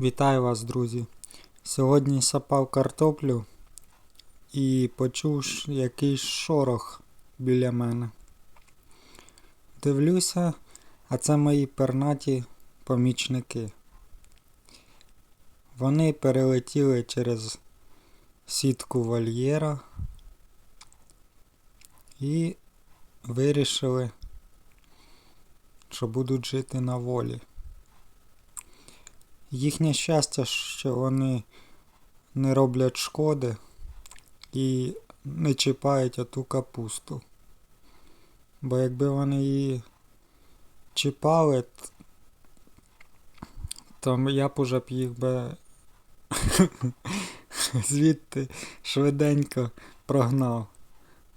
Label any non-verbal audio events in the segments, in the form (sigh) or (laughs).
Вітаю вас, друзі! Сьогодні сапав картоплю і почув якийсь шорох біля мене. Дивлюся, а це мої пернаті помічники. Вони перелетіли через сітку вольєра і вирішили, що будуть жити на волі. Їхнє щастя, що вони не роблять шкоди і не чіпають оту капусту. Бо якби вони її чіпали, то я б уже б їх би (laughs) звідти швиденько прогнав.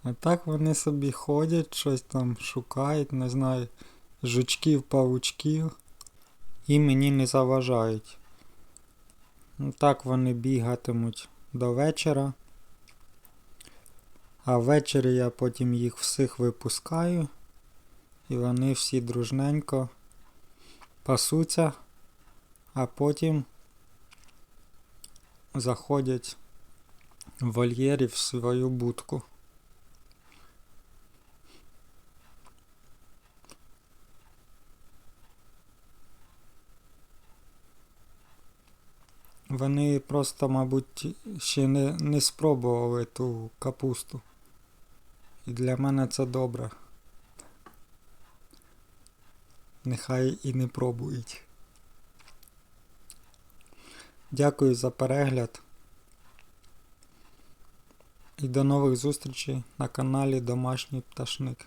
А так вони собі ходять, щось там шукають, не знаю, жучків, павучків і мені не заважають. Ну, Так вони бігатимуть до вечора. А ввечері я потім їх всіх випускаю, і вони всі дружненько пасуться, а потім заходять в вольєрі в свою будку. Вони просто, мабуть, ще не, не спробували ту капусту. І для мене це добре. Нехай і не пробують. Дякую за перегляд. І до нових зустрічей на каналі Домашній Пташник.